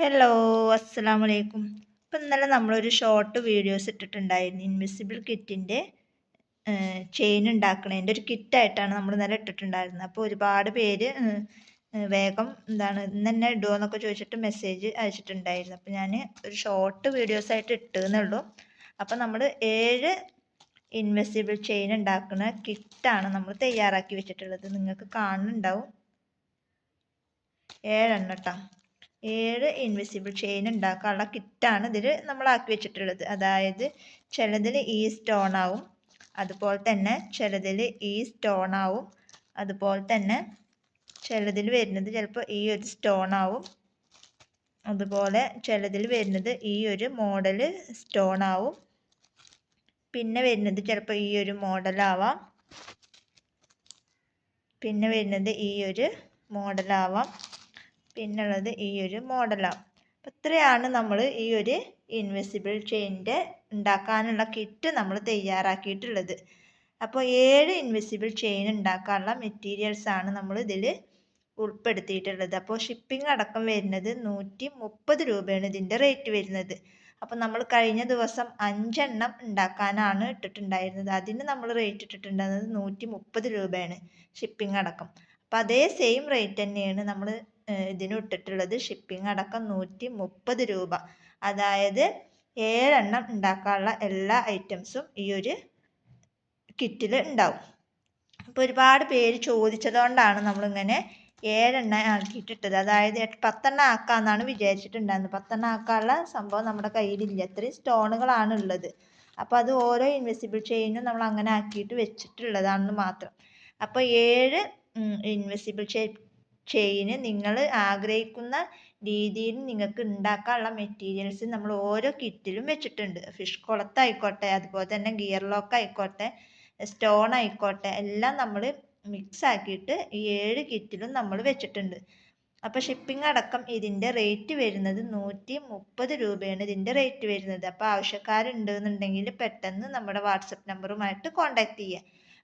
Hello അസ്സാം വലൈക്കും ഇപ്പം ഇന്നലെ നമ്മളൊരു ഷോർട്ട് വീഡിയോസ് ഇട്ടിട്ടുണ്ടായിരുന്നു. ഇൻവിസിബിൾ കിറ്റിന്റെ ചെയിൻ ഉണ്ടാക്കണതിന്റെ ഒരു കിറ്റായിട്ടാണ് നമ്മൾ ഇന്നലെ ഇട്ടിട്ടുണ്ടായിരുന്നത്. അപ്പോൾ ഒരുപാട് പേര് വേഗം എന്താണ് ഇന്ന് തന്നെ ഇടുമോ എന്നൊക്കെ ചോദിച്ചിട്ട് മെസ്സേജ് അയച്ചിട്ടുണ്ടായിരുന്നു. അപ്പോൾ ഞാൻ ഒരു ഷോർട്ട് വീഡിയോസ് വീഡിയോസായിട്ട് ഇട്ടുന്നുള്ളൂ അപ്പോൾ നമ്മൾ ഏഴ് ഇൻവെസിബിൾ ചെയിൻ ഉണ്ടാക്കുന്ന കിറ്റാണ് നമ്മൾ തയ്യാറാക്കി വെച്ചിട്ടുള്ളത്. നിങ്ങൾക്ക് കാണുന്നുണ്ടാവും. ഏഴെണ്ണം കേട്ടോ ഏഴ് ഇൻവിസിബിൾ ചെയിൻ ഉണ്ടാക്കാനുള്ള കിറ്റാണ് ഇതിൽ നമ്മളാക്കി വെച്ചിട്ടുള്ളത്. അതായത് ചിലതിൽ ഈ സ്റ്റോൺ ആവും അതുപോലെ തന്നെ ചിലതിൽ ഈ സ്റ്റോൺ ആവും അതുപോലെ തന്നെ ചിലതിൽ വരുന്നത് ചിലപ്പോൾ ഈ ഒരു സ്റ്റോൺ ആവും അതുപോലെ ചിലതിൽ വരുന്നത് ഈ ഒരു മോഡൽ സ്റ്റോൺ ആവും പിന്നെ വരുന്നത് ചിലപ്പോൾ ഈ ഒരു മോഡലാവാം പിന്നെ വരുന്നത് ഈ ഒരു മോഡലാവാം പിന്നുള്ളത് ഈ ഒരു മോഡലാണ് അപ്പോൾ ഇത്രയാണ് നമ്മൾ ഈ ഒരു ഇൻവിസിബിൾ ചെയിന്റെ ഉണ്ടാക്കാനുള്ള കിറ്റ് നമ്മൾ തയ്യാറാക്കിയിട്ടുള്ളത്. അപ്പോൾ ഏഴ് ഇൻവിസിബിൾ ചെയിൻ ഉണ്ടാക്കാനുള്ള മെറ്റീരിയൽസ് ആണ് നമ്മൾ ഇതിൽ ഉൾപ്പെടുത്തിയിട്ടുള്ളത്. അപ്പോൾ ഷിപ്പിംഗ് അടക്കം വരുന്നത് നൂറ്റി മുപ്പത് രൂപയാണ് ഇതിന്റെ റേറ്റ് വരുന്നത്. അപ്പോൾ നമ്മൾ കഴിഞ്ഞ ദിവസം അഞ്ചെണ്ണം ഉണ്ടാക്കാനാണ് ഇട്ടിട്ടുണ്ടായിരുന്നത്. അതിന് നമ്മൾ റേറ്റ് ഇട്ടിട്ടുണ്ടായിരുന്നത് നൂറ്റി മുപ്പത് രൂപയാണ് ഷിപ്പിംഗ് അടക്കം. അപ്പോൾ അതേ സെയിം റേറ്റ് തന്നെയാണ് നമ്മൾ ഇതിന് ഇട്ടിട്ടുള്ളത് ഷിപ്പിംഗ് അടക്കം നൂറ്റി മുപ്പത് രൂപ. അതായത് ഏഴെണ്ണം ഉണ്ടാക്കാനുള്ള എല്ലാ ഐറ്റംസും ഈ ഒരു കിറ്റിൽ ഉണ്ടാവും. അപ്പോൾ ഒരുപാട് പേര് ചോദിച്ചതുകൊണ്ടാണ് നമ്മളിങ്ങനെ ഏഴെണ്ണ ആക്കിയിട്ടിട്ടത്. അതായത് പത്തെണ്ണം ആക്കാമെന്നാണ് വിചാരിച്ചിട്ടുണ്ടായിരുന്നത്. പത്തെണ്ണം ആക്കാനുള്ള സംഭവം നമ്മുടെ കയ്യിലില്ല. അത്രയും സ്റ്റോണുകളാണ് ഉള്ളത്. അപ്പോൾ അത് ഓരോ ഇൻവെസിബിൾ ചെയിനും നമ്മൾ അങ്ങനെ ആക്കിയിട്ട് വെച്ചിട്ടുള്ളതാണെന്ന് മാത്രം. അപ്പോൾ ഏഴ് ഇൻവെസിബിൾ ചെയിന് നിങ്ങൾ ആഗ്രഹിക്കുന്ന രീതിയിൽ നിങ്ങൾക്ക് ഉണ്ടാക്കാനുള്ള മെറ്റീരിയൽസ് നമ്മൾ ഓരോ കിറ്റിലും വെച്ചിട്ടുണ്ട്. ഫിഷ് കുളത്തായിക്കോട്ടെ അതുപോലെ തന്നെ ഗിയർ ലോക്ക് ആയിക്കോട്ടെ സ്റ്റോൺ ആയിക്കോട്ടെ എല്ലാം നമ്മൾ മിക്സ് ആക്കിയിട്ട് ഈ ഏഴ് കിറ്റിലും നമ്മൾ വെച്ചിട്ടുണ്ട്. അപ്പോൾ ഷിപ്പിംഗ് അടക്കം ഇതിന്റെ റേറ്റ് വരുന്നത് നൂറ്റി മുപ്പത് രൂപയാണ് ഇതിന്റെ റേറ്റ് വരുന്നത്. അപ്പോൾ ആവശ്യക്കാരുണ്ടെന്നുണ്ടെങ്കിൽ പെട്ടെന്ന് നമ്മുടെ വാട്സപ്പ് നമ്പറുമായിട്ട് കോൺടാക്റ്റ് ചെയ്യുക